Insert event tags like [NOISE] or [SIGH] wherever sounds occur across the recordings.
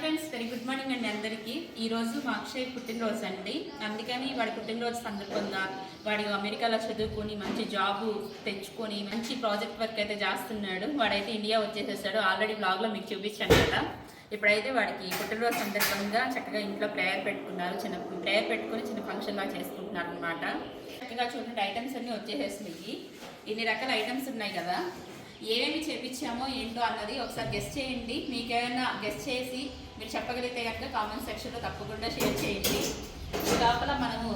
Friends very good morning అండి అందరికీ. ఈరోజు రోజు మా అక్షయ్ పుట్టినరోజు అండి. అందుకని వాడి పుట్టినరోజు సందర్భంగా వాడు అమెరికాలో చదువుకొని మంచి జాబ్ తెచ్చుకొని మంచి ప్రాజెక్ట్ వర్క్ అయితే చేస్తున్నాడు. వాడైతే ఇండియా వచ్చేసేసాడు. ఆల్రెడీ బ్లాగ్లో మీకు చూపించాను కదా. ఇప్పుడైతే వాడికి పుట్టినరోజు సందర్భంగా చక్కగా ఇంట్లో ప్రేయర్ పెట్టుకున్నారు. చిన్న ప్రేయర్ పెట్టుకొని చిన్న ఫంక్షన్లా చేసుకుంటున్నారు అనమాట చక్కగా చూడండి ఐటమ్స్ అన్నీ వచ్చేసేసినాయి. ఇన్ని రకాల ఐటమ్స్ ఉన్నాయి కదా. ఏమేమి చేపించామో ఏంటో అన్నది ఒకసారి గెస్ట్ చేయండి. మీకు ఏమైనా గెస్ట్ చేసి మీరు చెప్పగలిగితే కనుక కామెంట్ సెక్షన్లో తప్పకుండా షేర్ చేయండి. లోపల మనము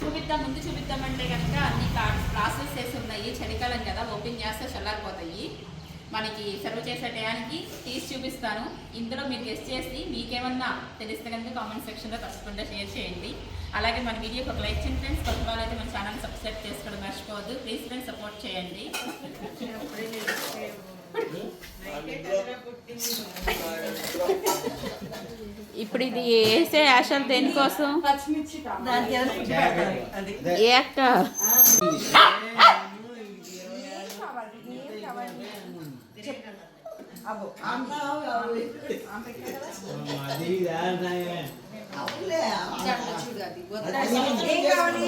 చూపిద్దాం ముందు చూపిద్దామంటే కనుక అన్ని ప్రాసెస్ చేసి ఉన్నాయి. చలికాలం కదా ఓపెన్ చేస్తే చల్లారిపోతాయి. మనకి సర్వ్ చేసే టయానికి తీసి చూపిస్తాను. ఇందులో మీరు గెస్ట్ చేసి మీకేమన్నా తెలిస్తే కనుక కామెంట్ సెక్షన్లో తప్పకుండా షేర్ చేయండి. అలాగే మన వీడియోకి ఒక లైక్ చేయండి ఫ్రెండ్స్ కొత్త వాళ్ళు అయితే మన ఛానల్ సబ్స్క్రైబ్ చేసుకోవడం మర్చిపోవద్దు. ప్లీజ్ ఫ్రెండ్స్ సపోర్ట్ చేయండి. ఇప్పుడు ఇది వేసే యాషాలు దేనికోసం. ఏ అక్క ఏం కావాలి?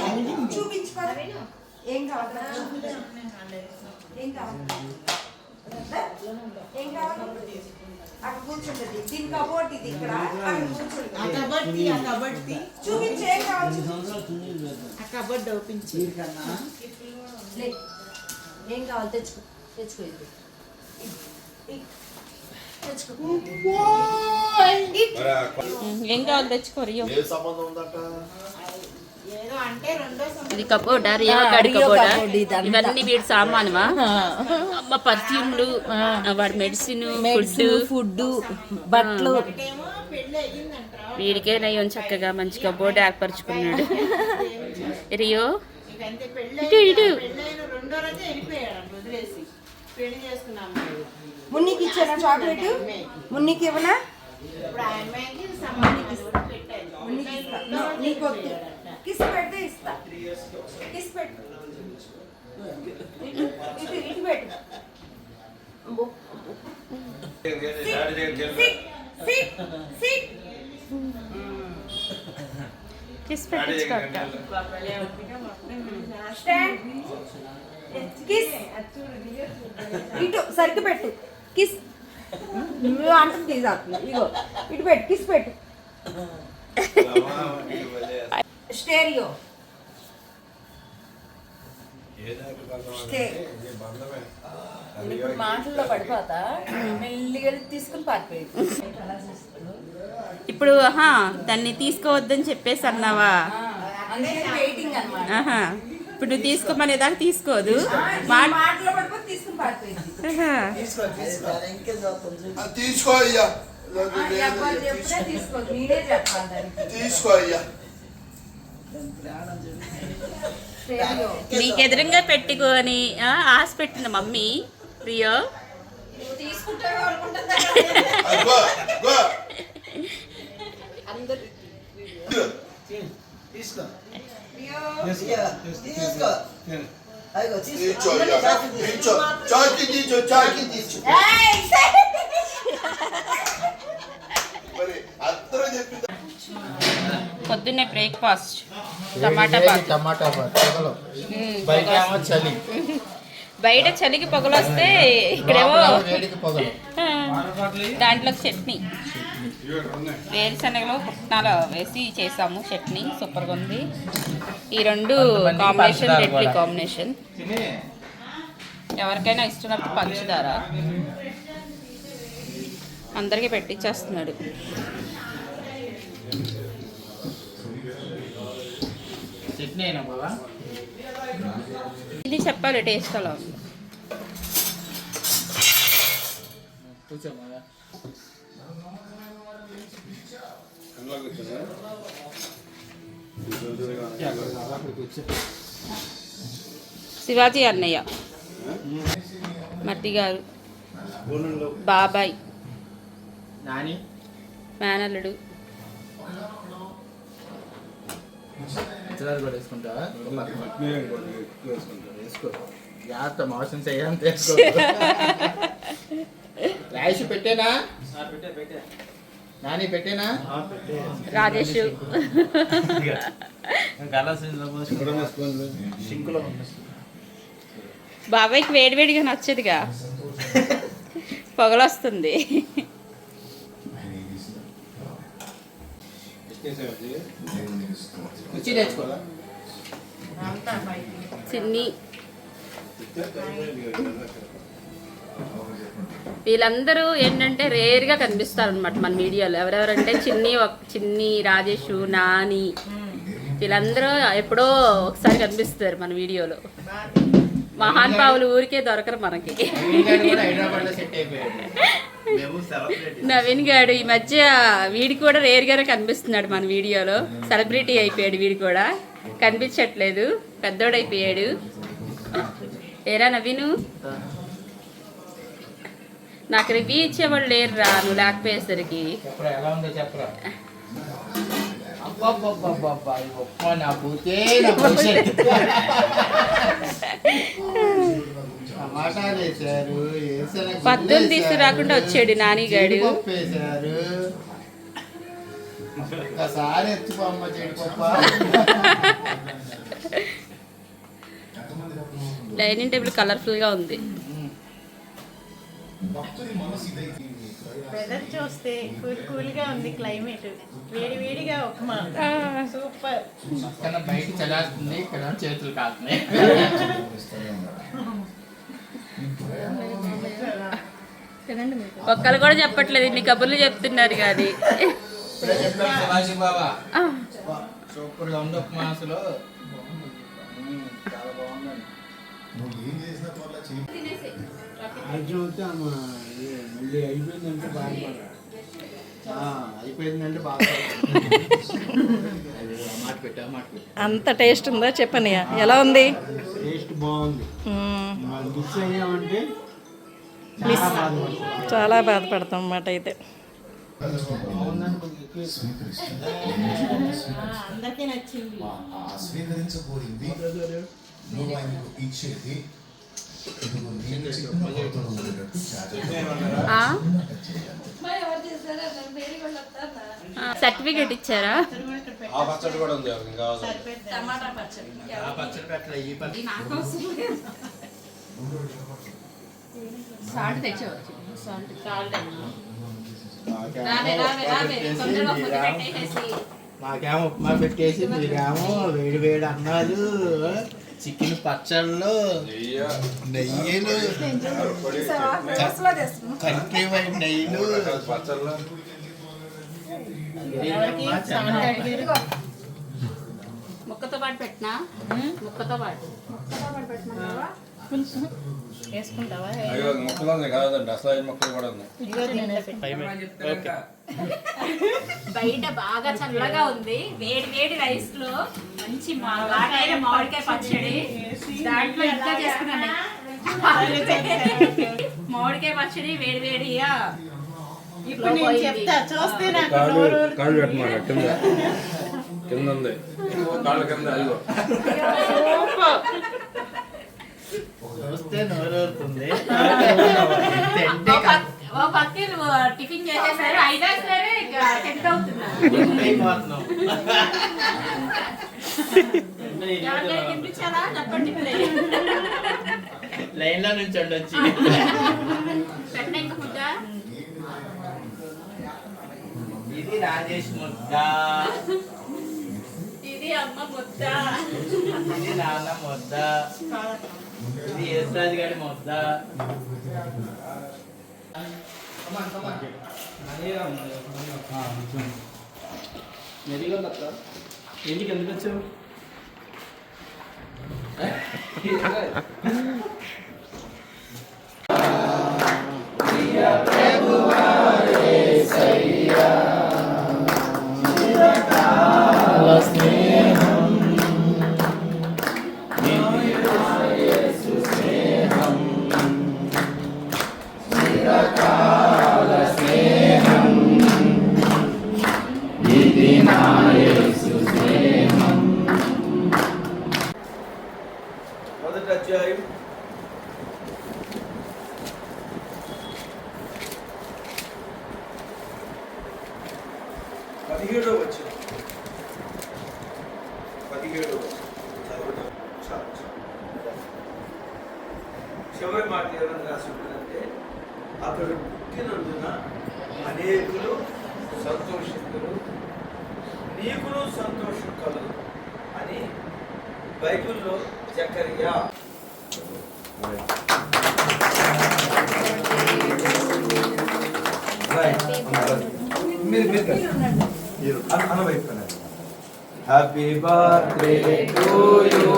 ఏం కావాలి? అక్కడ కూర్చుంటది. దీని కబోర్డ్ ఇది ఇక్కడ అక్కడ కూర్చుంటది. చూపించు ఏం కావాలి చూపించు. కబడ్డీ ఓపించి లే. ఏం కావాలి తెచ్చుకో తెచ్చుకో ఇది. ఏం కావాలి తెచ్చుకోరు సంబంధం ఉందట? ఇది కబోర్డా రియో గాడి కబోర్డా ఇవన్నీ వీడి సామానువా? అమ్మ పర్ఫ్యూమ్లు వాడి మెడిసిన్ ఫుడ్ ఫుడ్ బట్టలు. వీడికే నయ్యం చక్కగా మంచి కబోర్డ్ ఏర్పరచుకున్నాడు. రియో. ఇటు, ఇటు. పెళ్ళైన రెండో రోజే వెళ్ళిపోయాడు అంట వదిలేసి. పెళ్ళి చేసుకున్నాం. మున్నికి ఇచ్చానా చాక్లెట్? మున్నికి ఇవ్వనా? మున్నికి నీకు కిస్ పెడితే ఇస్తా. కిస్ పెట్టు ఇటు ఇటు పెట్టు కిస్ పెట్టించుకోక స్టాండ్ కిస్ ఇటు సరిగ్గా పెట్టు. కిస్ నువ్వు అంటుంది తీసాకు ఇగో ఇటు పెట్టు కిస్ పెట్టు. స్టేరియో. ఇప్పుడు మాటల్లో పడిపోతా. మెల్లిగా తీసుకుని పారిపోయింది ఇప్పుడు ఆహా దాన్ని తీసుకోవద్దని చెప్పేసి అన్నావా? ఇప్పుడు నువ్వు తీసుకోమనే దాకా తీసుకోదు. తీసుకో అయ్యా. తీసుకో అయ్యా. నీకు ఎదురుగా పెట్టుకొని ఆ, ఆశ పెట్టింది మమ్మీ ప్రియో. పొద్దున్నే బ్రేక్ఫాస్ట్. టమాటా బాత్ టమాటా బాత్ పొగలు. బయట ఏమో చలి. బయట చలికి పొగలు వస్తే ఇక్కడేమో దాంట్లో చట్నీ. వేరుశనగలు పుట్నాలు వేసి చేసాము. చట్నీ సూపర్గా ఉంది. ఈ రెండు కాంబినేషన్ రెడ్లీ. కాంబినేషన్. ఎవరికైనా ఇష్టమైనప్పుడు పంచదార. అందరికీ పెట్టించేస్తున్నాడు చట్నీ అయినా బాబా ఇది చెప్పాలి టేస్ట్ అలా శివాజీ అన్నయ్య మట్టి గారు బాబాయ్ నాని. మేనల్లుడు. ఇతరాలు కూడా వేసుకుంటావా? వేసుకో. జాగ్రత్త మోషన్ చేయాలని పెట్టేనా? నాని పెట్టేనా? రాజేష్. బాబాయ్కి వేడివేడిగా నచ్చదుగా. పొగలొస్తుంది కుర్చీ తెచ్చుకో అంతా బయటికి చిన్ని. వీళ్ళందరూ ఏంటంటే రేర్గా కనిపిస్తారు అనమాట మన మీడియాలో. ఎవరెవరంటే చిన్ని ఒక- చిన్ని రాజేష్ నాని. వీళ్ళందరూ ఎప్పుడో ఒకసారి కనిపిస్తారు మన వీడియోలో. మహాన్ పావులు ఊరికే దొరకరు మనకి. నవీన్ గాడు ఈ మధ్య వీడి కూడా రేర్గానే కనిపిస్తున్నాడు మన వీడియోలో. సెలబ్రిటీ అయిపోయాడు వీడు కూడా. కనిపించట్లేదు. పెద్దోడైపోయాడు. ఏరా నవీను? నాకు రివ్యూ ఇచ్చేవాళ్ళు లేరు రా నువ్వు లేకపోయేసరికి. [LAUGHS] చెప్పరా ఎలా ఉందో చెప్పరా అబ్బబ్బబ్బబ్బబ్బా, ఈ ఉప్మా నా పూతే నా భవిష్యత్. టమాటాలు వేశారు వేరుశనగ గుళ్ళు పద్దులు వేశారు, తీసుకురాకుండా వచ్చాడు నానిగాడు. ఎత్తుకోమ్మ చెడిపప్ప డైనింగ్ టేబుల్ కలర్ఫుల్గా ఉంది. వెదర్ చూస్తే కూల్ కూల్గా ఉంది క్లైమేట్. వేడి వేడిగా ఉప్మా. సూపర్. బయట చల్లారుతుంది ఇక్కడ చేతులు కాస్తున్నాయి [LAUGHS] [LAUGHS] ఒక్కరు కూడా చెప్పట్లేదు ఇన్ని కబుర్లు చెప్తున్నారు కానీ ఇప్పుడే చెప్పాను శివాజీ బాబా. సూపర్గా ఉంది ఉప్మా అసలు మ్మ్, చాలా బాగుందండి ఆ, అయిపోయిందంటే పెట్టా [LAUGHS] అంత టేస్ట్ ఉందా చెప్పని? ఎలా ఉంది? టేస్ట్ బాగుంది. మ్మ్. మనం మిస్ అయ్యామంటే మిస్. చాలా బాధపడతాం. అన్నమాట అయితే. అందరికీ నచ్చింది. స్వీకరించబోయింది నువ్వు ఆయనకు ఇచ్చేది ఇదిగో నేను చిత్తమవుతున్నట్టు సర్టిఫికేట్ ఇచ్చారా? ఆ పచ్చడి కూడా ఉంది ఎవరికి కావాలి టమాటా పచ్చడి. ఆ పచ్చడి పెట్టలే ఈ పచ్చడి? సాల్ట్ తెచ్చేవచ్చు. Salt salt. మాకేమో ఉప్మా పెట్టేసి మీరేమో వేడి వేడి అన్నాలు చికెన్ పచ్చళ్ళు నెయ్యి. నెయ్యిలు వైడ్ నెయ్యిలు. పచ్చళ్ళు. ముక్కతో పాటు పెట్టినా? ముక్కతో పాటు. వేసుకుంటావా? ముక్కలు కాదండి. అసలు ముక్కలు కూడా. [LAUGHS] బయట బాగా చల్లగా ఉంది. వేడి వేడి రైస్లో మంచి మామిడికాయ పచ్చడి. దాంట్లో ఇంకా చేసుకున్నాను మామిడికాయ పచ్చడి వేడి వేడిగా ఇప్పుడు నేను చెప్తా చూస్తే నాకు కాళ్ళు నోరు కాళ్ళు పెట్టమాట కింద. కింద ఉంది. కాళ్ళ కింద అదిగో. చూస్తే నోరూరుతుంది ఓ పక్- ఓ పక్క నువ్వు టిఫిన్ చేసేసారు అయినా సరే ఇక టెంట్ అవుతున్నారు. అయిపోతున్నాం ఎవరికైనా తినిపించాలా? చెప్పండి ఇప్పుడే లైన్లో నుంచి ఉండొచ్చి ఇది రాజేష్ ముద్ద. ఇది అమ్మ ముద్ద. ఇది నాన్న ముద్ద. ఇది యేసరాజు గారి ముద్ద. ఎందుకు ఎందుకు వచ్చావు అనేకులు సంతోషితులు నీకును సంతోషం కలదు అని బైబిల్లో Zechariah happy birthday to you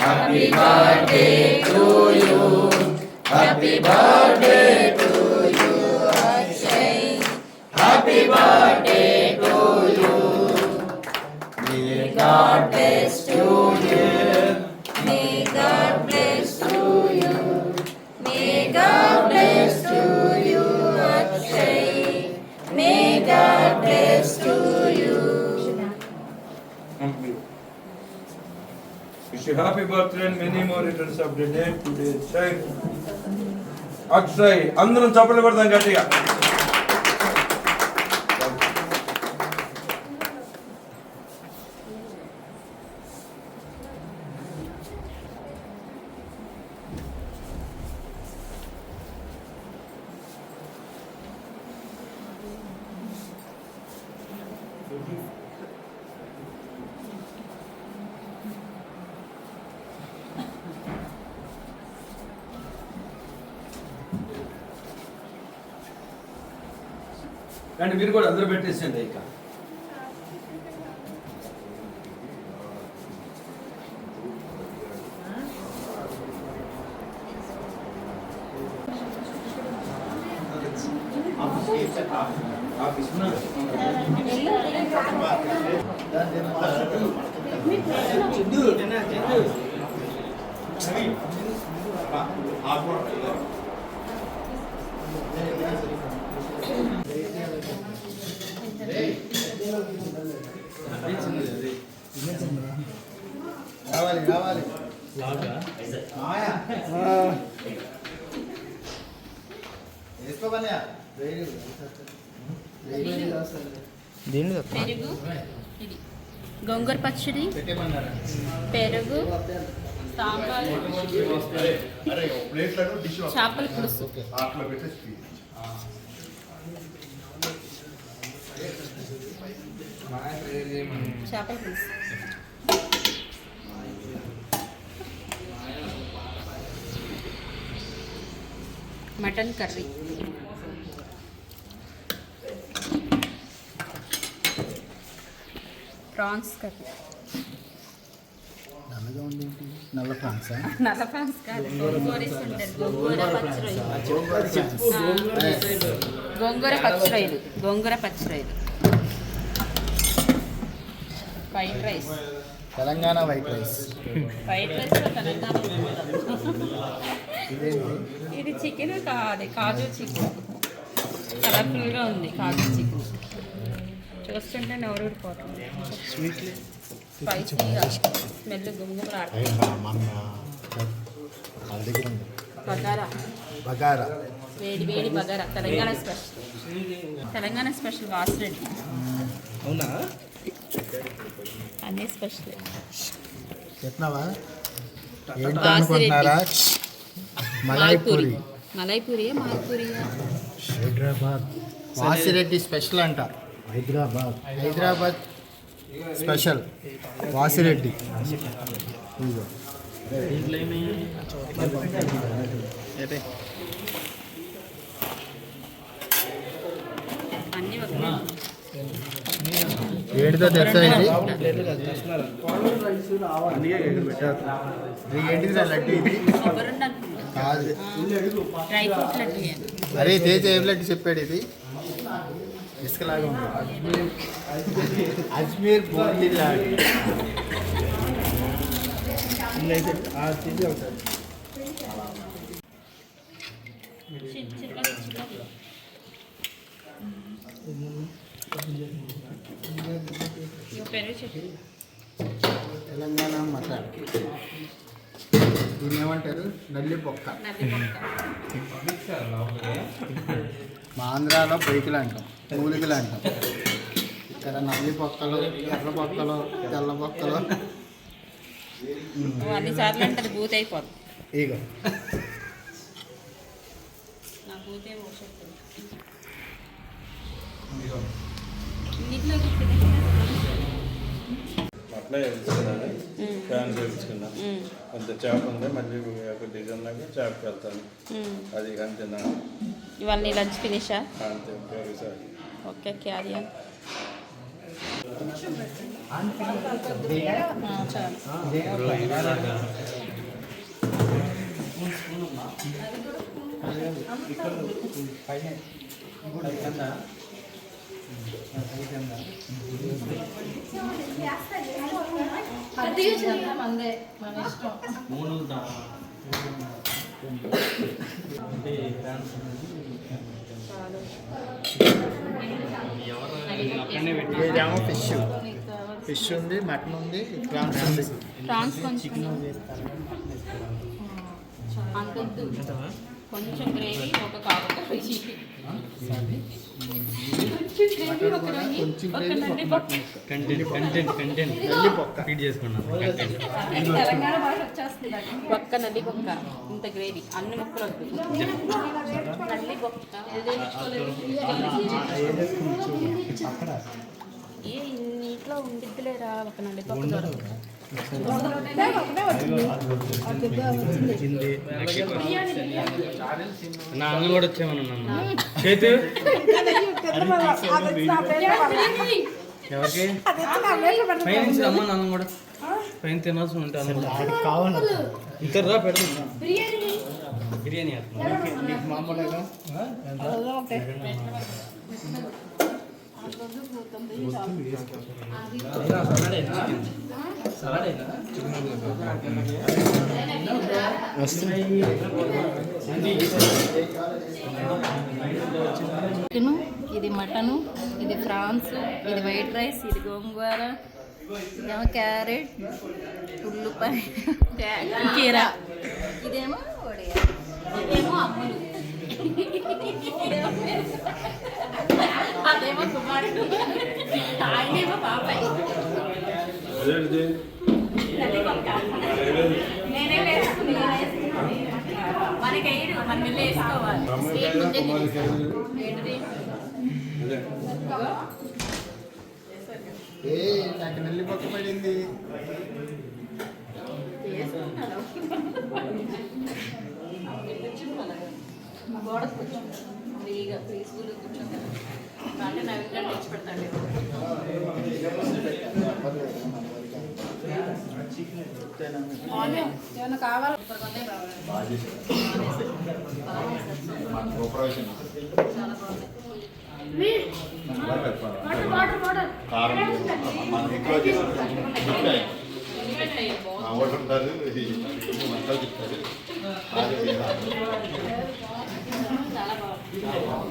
happy birthday to you happy birthday Wish you happy birthday and many more returns of the day today. Akshay, అందరం చప్పట్లు కొడదాం గట్టిగా కానీ మీరు కూడా అందరూ పెట్టేసింది ఇక రావాలి రావాలి. వేసుకోమన్నయ్య వెరీ పెరుగు. ఇది. గోంగూర పచ్చడి. పెరుగు. సాంబార్. చేపల పులుసు. చేపల పులుసు. Mutton curry. Prawns curry. నల్ల ఫ్రాన్సా నల్ల ప్రాన్స్ కాదు గోంగూర ఉంటుంది గోంగూర పచ్చి రొయ్యలు గోంగూర పచ్చి రొయ్యలు గోంగూర పచ్చి రొయ్యలు white rice Telangana white rice. White rice Telangana. ఇది చికెన్ కాదు కాజు చికెన్. కలర్ఫుల్గా ఉంది కాజు చికెన్. చూస్తుంటే నోరు ఊడిపోతుంది స్పైసీగా స్మెల్ గుమ్గుమలాడుతుంది బగారా. బగారా. వేడి వేడి బగారా. తెలంగాణ స్పెషల్. తెలంగాణ స్పెషల్ వాసిరెడ్డి. అవునా? అన్నీ స్పెషల్. చెప్తున్నావా ఏంటి మలాయ్పూరి మలైపూరియా మాల్పూరియా? హైదరాబాద్. వాసిరెడ్డి స్పెషల్ అంట. హైదరాబాద్. హైదరాబాద్ స్పెషల్. వాసిరెడ్డి. అన్నీ ఏంటిదో తెలుసా ఇది? ఏంటిది లడ్డు కాదు. అరే తేజ ఏం లడ్డు చెప్పాడు ఇది. ఇసుకలాగా ఉంది. అజ్మీర్ బూందీ తెలంగాణ మటన్ దీన్ని ఏమంటారు? నల్లి పొక్క మా ఆంధ్రాలో బైకులు అంటాం. మూలికలు అంటాం. ఇక్కడ నల్లి బొక్కలు ఎర్ర బొక్కలు తెల్ల నువ్వు అన్ని సార్లు అంటే బూత్ అయిపోతుంది ఇగో. అట్లే తెలుసుకున్నాను ఫ్యాన్ తెలుసుకున్నాను కొంత చేప ఉంది మళ్ళీ ఒక డిజైన్ లాగా చేపకి వెళ్తాను. అది అంతేనా ఇవాళ నీ లంచ్ ఫినిషా? అంతే వెరీ సారీ ఓకే క్యారీ మందే ఇదేమో ఫిష్. ఫిష్ ఉంది మటన్ ఉంది ప్రాన్స్ ఉంది. కొంచెం. అంతొద్దు. కొంచెం గ్రేవీ ఒక కాకరకాయ కొంచెం గ్రేవీ ఒక రొయ్యి, ఒక నల్లి పప్పు. కంటెంట్ కంటెంట్ కంటెంట్ నల్లి బొక్క ఫీడ్ చేసుకున్నాను. తెలంగాణ భాష వచ్చేస్తుంది ఒక్క నల్లి బొక్క ఇంత గ్రేవీ. అన్ని ముక్కలు వద్దు. నల్లి బొక్క ఏ నీటిలో ఉండిద్దిలేరా? ఒక నల్లి బొక్క దొరకదు. నా అన్న కూడా వచ్చామన్నా చేతు? ఎవరికి? పైన అమ్మ నాన్న కూడా. పైన తినాల్సి ఉంటాను కావాలి ఇద్దరు పెడతాం బిర్యానీ మామూలుగా చికెను ఇది మటను ఇది ఫ్రాన్స్ ఇది వైట్ రైస్ ఇది గోంగూర ఇదేమో క్యారెట్ ఉల్లిపాయ కీర. ఇదేమో. ఇదేమో అమ్ములు. అదేమో కుమారుడు ఆయనేమో బాబాయ్ నేనే వేసుకున్నాను మనకి మన వెళ్ళి వేసుకోవాలి స్వీట్ ముందే ఏంటిది ఏ నాకు నల్లి పక్క పడింది. గోడకు కూర్చోండి ఫ్రీగా పీస్ఫుల్గా కూర్చోండి అంటే నైవేద్యం తెచ్చి పెడతాడు ఏమైనా కావాలి చాలా బాగుంది మా ఓటర్ ఉంటారు వంటలు చెప్తారు అది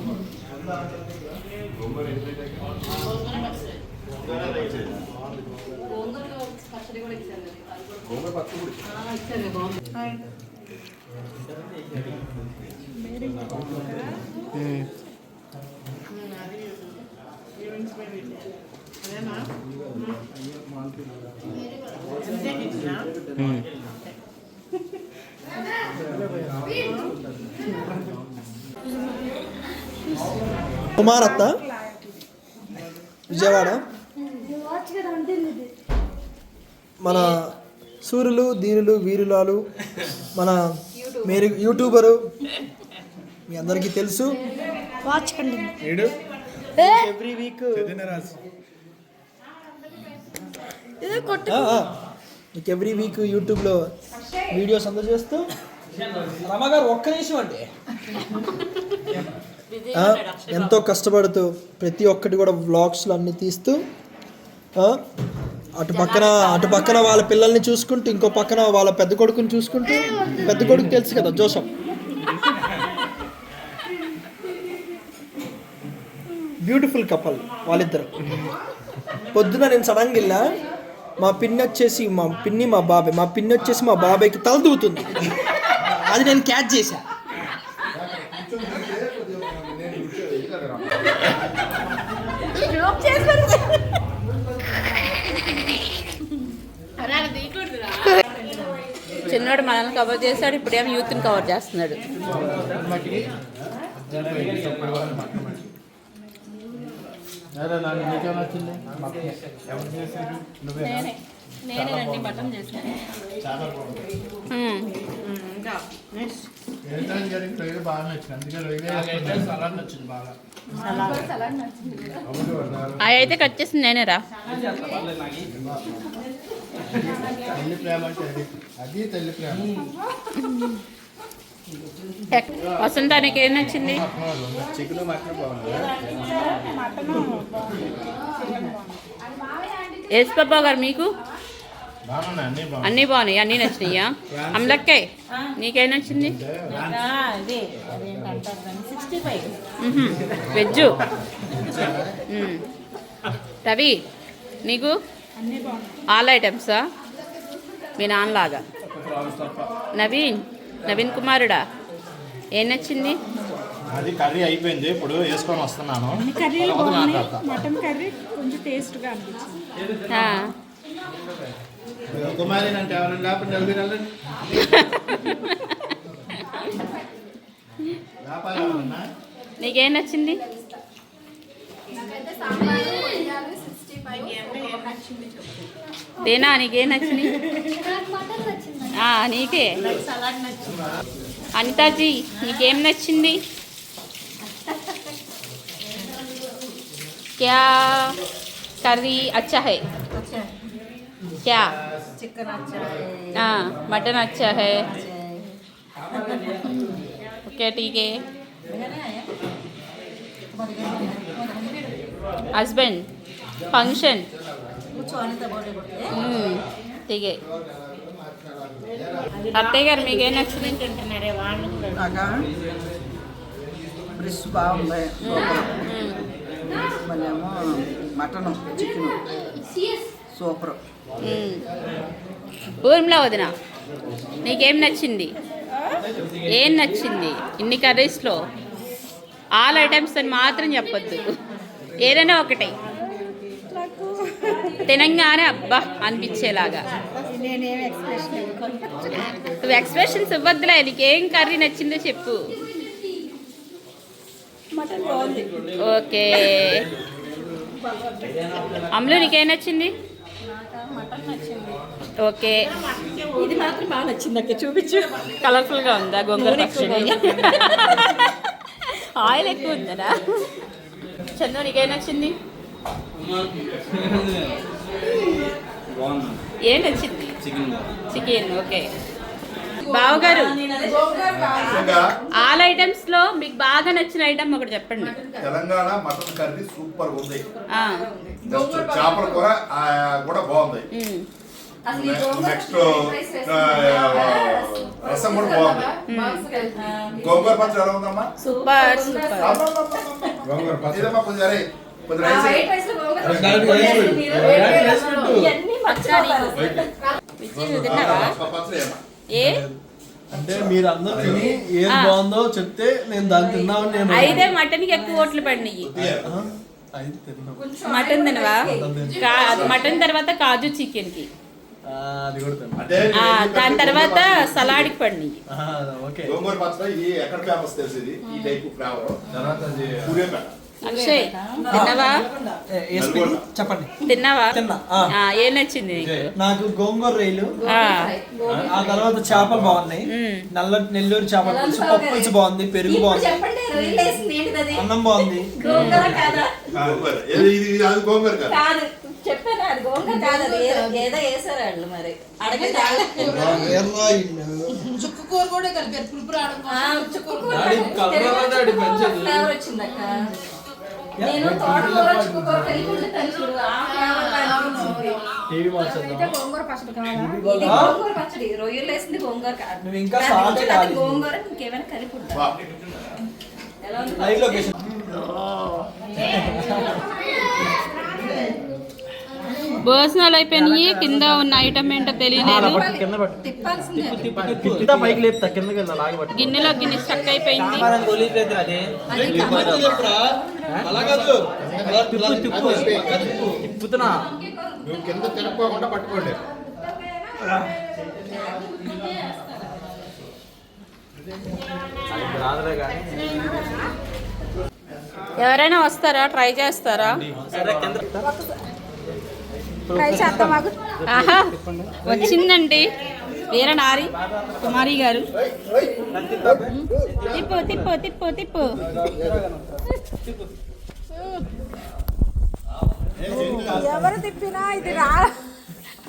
కుమారత్త? విజయవాడ? మన సూర్యులు దీనులు వీరులాలు మన మీరు యూట్యూబరు మీ అందరికీ తెలుసు. Every week. మీకు ఎవ్రీ వీక్ యూట్యూబ్లో వీడియోస్ అందజేస్తూ. రమగారు ఒక్క నిమిషం అంటే ఆ, ఎంతో కష్టపడుతూ ప్రతి ఒక్కటి కూడా వ్లాగ్స్లో అన్ని తీస్తూ అటు పక్కన అటు పక్కన వాళ్ళ పిల్లల్ని చూసుకుంటూ ఇంకో పక్కన వాళ్ళ పెద్ద కొడుకుని చూసుకుంటూ పెద్ద కొడుకు తెలుసు కదా జోసఫ్ బ్యూటిఫుల్ కపల్ వాళ్ళిద్దరు. పొద్దున నేను సడన్గా వెళ్ళా మా పిన్ని వచ్చేసి మా పిన్ని మా బాబాయ్ మా పిన్ని వచ్చేసి మా బాబాయ్కి తల దూతుంది. అది నేను క్యాచ్ చేశా. మనోడు మనల్ని కవర్ చేస్తాడు ఇప్పుడు ఏమో యూత్ని కవర్ చేస్తున్నాడు. నేనేనండి మటన్ చేశాను. ఇంకా. అవి అయితే కట్ చేసింది అది. తల్లి ప్రేమ. వసంతానికి ఏం నచ్చింది? చికెన్ మటన్ గారు మీకు? అన్నీ బాగున్నాయి. అన్నీ నచ్చినాయా? అమలక్కాయ్ నీకేం నచ్చింది. వెజ్. రవి నీకు? ఆల్ ఐటమ్సా? మీ నాన్నలాగా. నవీన్ నవీన్ కుమారుడా? ఏం నచ్చింది? అది కర్రీ అయిపోయింది. ఇప్పుడు వేసుకొని వస్తున్నాను. మాట్లాడతా. మటన్ కర్రీ కొంచెం టేస్ట్గా అనిపించింది. నీకేం నచ్చింది? దేనా నీకేం నచ్చింది? నీకే. అనితాజీ నీకేం నచ్చింది? క్యా కర్రీ అచ్చా హే? క్యా? చికెన్ వచ్చా हाँ मटन अच्छा है ओके ठीक है हस्बैंड फंक्शन हम्म, ठीक है అత్తయ్య గారు మీకేం నచ్చింది తింటున్నారే వాళ్ళు కూడా బాగా ఫ్రెష్ బాగుంది మ్మ్. మళ్ళేమో మటన్ చికెన్ సూపర్ మ్మ్. ఊర్మిళ వదిన నీకేం నచ్చింది? ఏం నచ్చింది? ఇన్ని కర్రీస్లో? ఆల్ ఐటమ్స్ అని మాత్రం చెప్పొద్దు. ఏదైనా ఒకటి. తినంగానే అబ్బా అనిపించేలాగా. నువ్వు ఎక్స్ప్రెషన్స్ ఇవ్వద్దులే నీకేం కర్రీ నచ్చిందో చెప్పు. ఓకే. అమ్ములు నీకేం నచ్చింది? మటన్ నచ్చింది. ఓకే. ఇది మాత్రం బాగా నచ్చింది అక్క చూపించు. కలర్ఫుల్గా ఉందా గోంగూర పచ్చడి? ఆయిల్ ఎక్కువ ఉందనా? చందు నీకేం నచ్చింది? ఏం నచ్చింది? Chicken okay. బావగారు ఇంకా ఆల్ ఐటమ్స్లో మీకు బాగా నచ్చిన ఐటమ్ ఒకటి చెప్పండి. తెలంగాణ మటన్ కర్రీ సూపర్ ఉంది. చేపల కూర కూడా బాగుంది. నెక్స్ట్ రసం కూడా బాగుంది. గోంగూర పచ్చడి ఎలా ఉందమ్మా? Super super. గోంగూర పచ్చడి. ఇదమ్మా కొంచెం అరే కొంచెం రైస్ ఇవన్నీ మర్చిపోతారు విజయ్, నువ్వు తిన్నావా? పచ్చడి ఏమ్మా? ఏ? అంటే మీరు అందరూ తిని ఏది. బాగుందో చెప్తే నేను దాన్ని తిన్నామని నేను అయితే మటన్కి ఎక్కువ ఓట్లు పడినాయి. మటన్ తినవా? కా- మటన్ తర్వాత కాజు చికెన్ దాని తర్వాత సలాడ్కి పడినాయి. ఆ, ఓకే. గోంగూర పచ్చడి ఇది ఎక్కడ ఫేమస్ తెలిసి ఇది ఈ టైప్ ఫ్లేవర్. తర్వాత అది అక్షయ్ సూర్యాపేట. తిన్నావా? చెప్పండి. తిన్నావా? ఏం నచ్చింది నీకు? గోంగూర రైలు ఆ, ఆ తర్వాత చేపలు బాగున్నాయి. నల్ల నెల్లూరు చేపల పులుసు పప్పు పులుసు బాగుంది పెరుగు బాగుంది. అన్నం బాగుంది. గోంగూర గోంగూర గోంగూర గోంగూర వాళ్ళని. చుక్కకూర కూడా కలిపారు పులుపు రావడం. ఫ్లేవర్ వచ్చిందక్క నేను తోటకూర చుక్కకూర కలిపి వండుతాను చూడు ఆ ఫ్లేవర్ మార్చేద్దాం ఇది గోంగూర పచ్చడి రొయ్యలు వేసింది గోంగూర కాదు గోంగూర ఇంకేమైనా కలిపి ఉంటా వా. ఎలా ఉంది లైవ్ లొకేషన్ భోజనాలు అయిపోయినాయి కింద ఉన్న ఐటమ్ ఏంటో తెలియలేదు. గిన్నెలో గిన్నె స్టక్ అయిపోయింది. ఎవరైనా వస్తారా? ట్రై చేస్తారా ట్రై చేద్దాం మాకు ఆహా వచ్చిందండి. వీర నారి కుమారి గారు. తిప్పు తిప్పు తిప్పు తిప్పు. ఎవరు తిప్పినా ఇది రా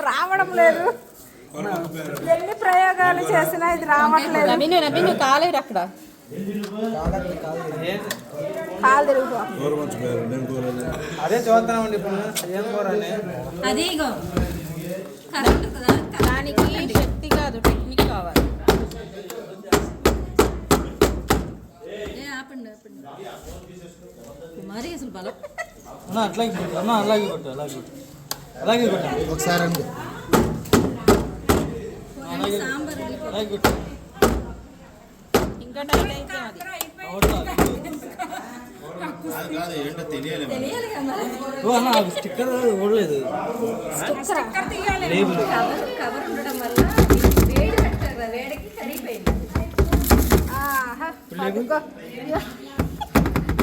రావడం లేదు. ఎన్ని ప్రయోగాలు చేసినా ఇది రావట్లేదు. నవీను నవీను కాలేరు అక్కడ. కాలు తిరిగిపో కూర మంచిపోయారు నేను కూర అదే చూద్దామండి ఇప్పుడు ఏం కూర అని అది దానికి శక్తి కాదు టెక్నిక్ కావాలి కుమారి అసలు బలం అన్న అట్లాగే కొట్టు అన్న అలాగే కొట్టు అలాగే కొట్టు అలాగే కొట్టు ఒకసారి అండి సాంబార్ అలాగే కొట్టు ఇంకా టైట్ అయితే అది తెలియాలి కదా ఓ అన్న స్టిక్కర్ ఓడలేదు లేబుల్ కవర్ ఉండడం వల్ల వేడి పెట్టారు వేడికి కరిగిపోయింది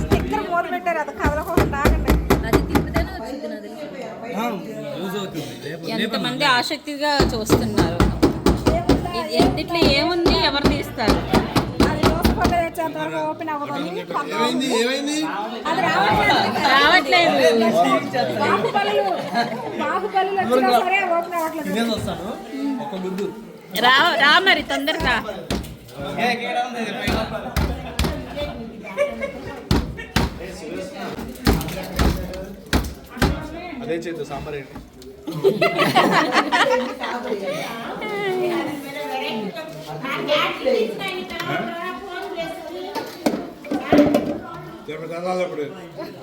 స్టిక్కర్ పెట్టారు అది కదలకుండా అది వచ్చింది ఎంతమంది ఆసక్తిగా చూస్తున్నారు? ఇది ఏముంది? ఎవరు తీస్తారు? అది చూసుకోలేదు వచ్చేంతవరకు ఓపెన్ అవ్వదని అది రావట్లేదు బాహుబలులు బాహుబలులు వచ్చినా సరే ఓపెన్ అవ్వట్లేదు రా రా మరి తొందరగా అదే చేద్దాం సాంబార్ ఏంటి ఇప్పుడు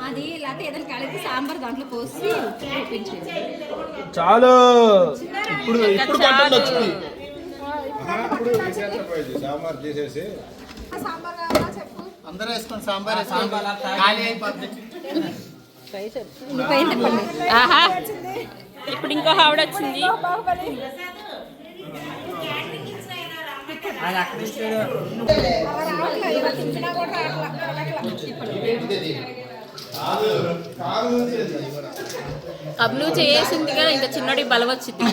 అది లేకపోతే ఏదైనా కలిపి సాంబార్ దాంట్లో పోసి చాలు. ఇప్పుడు ఇప్పుడు వచ్చింది ఇప్పుడు సాంబార్ చేసేసి. సాంబార్ కావాలా చెప్పు? అందరూ వేసుకొని సాంబార్ సాంబార్ ఖాళీ అయిపోద్ది. ఇప్పుడు ఇంకో ఆవిడ వచ్చింది బాహుబలి అది అక్కడ ఇచ్చాడు అలా రావట్లేదు ఇలా తిప్పినా కూడా రావట్లేదు అబ్లు చేసింది కదా ఇంకా చిన్నోడి బలం వచ్చింది.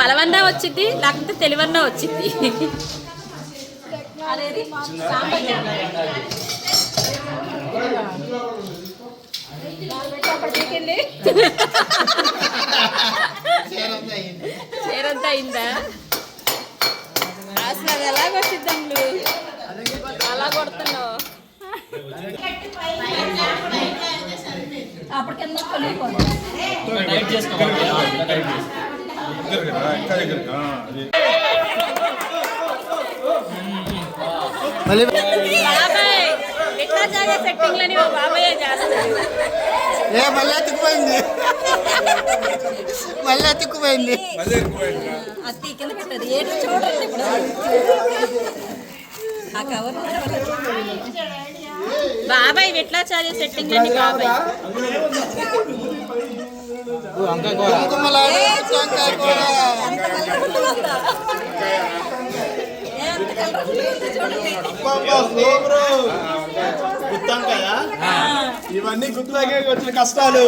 బలవన్నా వచ్చింది లేకపోతే తెలివన్నా వచ్చింది. సాంబార్ చీరంతా అయిందా? అసలు అది ఎలాగొచ్చింది అమ్ములు అలా కొడుతున్నావు. కదా బాబాయ్ ఎట్లా చేసే సెట్టింగ్ లని మా బాబాయ్ చేస్తాడు. ఏ మళ్ళీ అతుక్కుపోయింది. మళ్ళీ అతుక్కుపోయింది. అది కింద పెట్టదు. ఏంటో చూడండి ఇప్పుడు. ఆ కవర్ బాబాయ్ ఎట్లా చేసే సెట్టింగ్ లని బాబాయ్. వంకాయ వంకాయ కూర ఇవన్నీ గుర్తులాగే వచ్చిన కష్టాలు.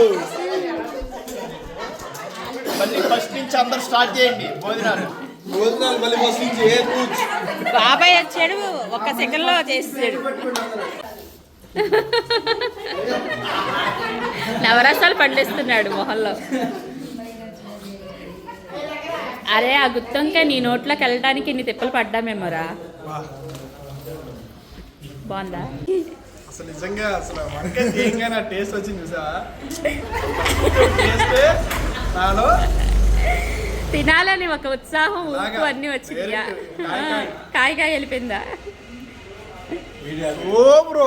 మళ్ళీ ఫస్ట్ నుంచి అందరు స్టార్ట్ చేయండి. భోజనాలు. భోజనాలు మళ్ళీ ఫస్ట్ నుంచి ఏ కూర్చు బాబాయ్ వచ్చాడు ఒక సెకండ్లో చేసాడు నవరసాలు పండిస్తున్నాడు మొహంలో. అరే ఆ గుత్తంకాయ నీ నోట్లోకి వెళ్ళడానికి ఇన్ని తిప్పలు పడ్డామేమోరా బాగుందా? అసలు నిజంగా అసలు వంకాయ టేస్ట్ వచ్చింది చూసావా టేస్ట్ నాలో తినాలని ఒక ఉత్సాహం ఊపు. అన్నీ వచ్చిందా Very good. కాయ, కాయ. కాయ కాయ వెళ్ళిపోయిందా ఓ బ్రో